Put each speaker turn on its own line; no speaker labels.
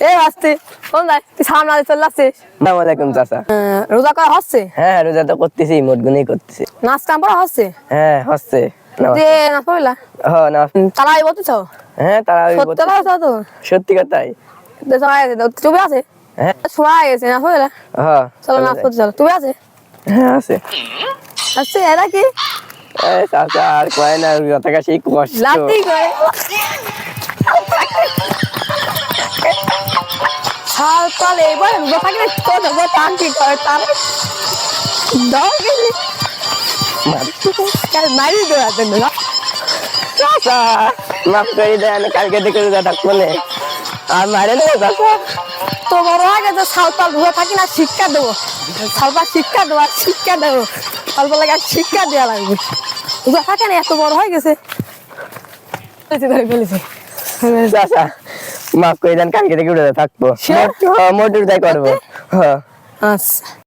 এ আসতে কোন যাই তুই সামনে আগে চলে আসছিস?
আসসালামু আলাইকুম চাচা।
রোজা করা হচ্ছে?
হ্যাঁ রোজা তো করতেছি মোট গুনেই করতেছি।
নাচ কাম করা হচ্ছে?
হ্যাঁ হচ্ছে।
যে পড়লা?
হ্যাঁ না
তালাই বলতেছ
হ্যাঁ তারা ওই
সত্য কথা তো।
সত্যি কথাই।
সময় আছে আছে?
হ্যাঁ।
নাচ পড়লা?
হ্যাঁ
চলো নাচ করতে চলো। চুপে আছে?
হ্যাঁ আছে।
আসছে এরা কি
এই চাচা আর কয় না রোজা থাকা সেই কষ্ট
লাতি সাল পাল এবার রোজা তো দেবো টান কি করে তার? দাও গেলি। কাল মারি দেওয়া জন্য
চাচা মাফ করে দেন কালকে থেকে রোজা থাকব না। আর মারে দেবো চাচা।
তো বড় হয়ে গেছে সাঁওতাল রোজা থাকি না শিক্ষা দেবো। সালপা শিক্ষা দেবো আর শিক্ষা দেবো। সালপা লাগে আর শিক্ষা দেওয়া লাগবে। রোজা থাকে না এত বড় হয়ে গেছে। ফেলেছে ধরে ফেলেছে।
চাচা মাফ করে দেন কালকে থেকে উঠে থাকব। মোটর তাই করব। হ্যাঁ।
আচ্ছা।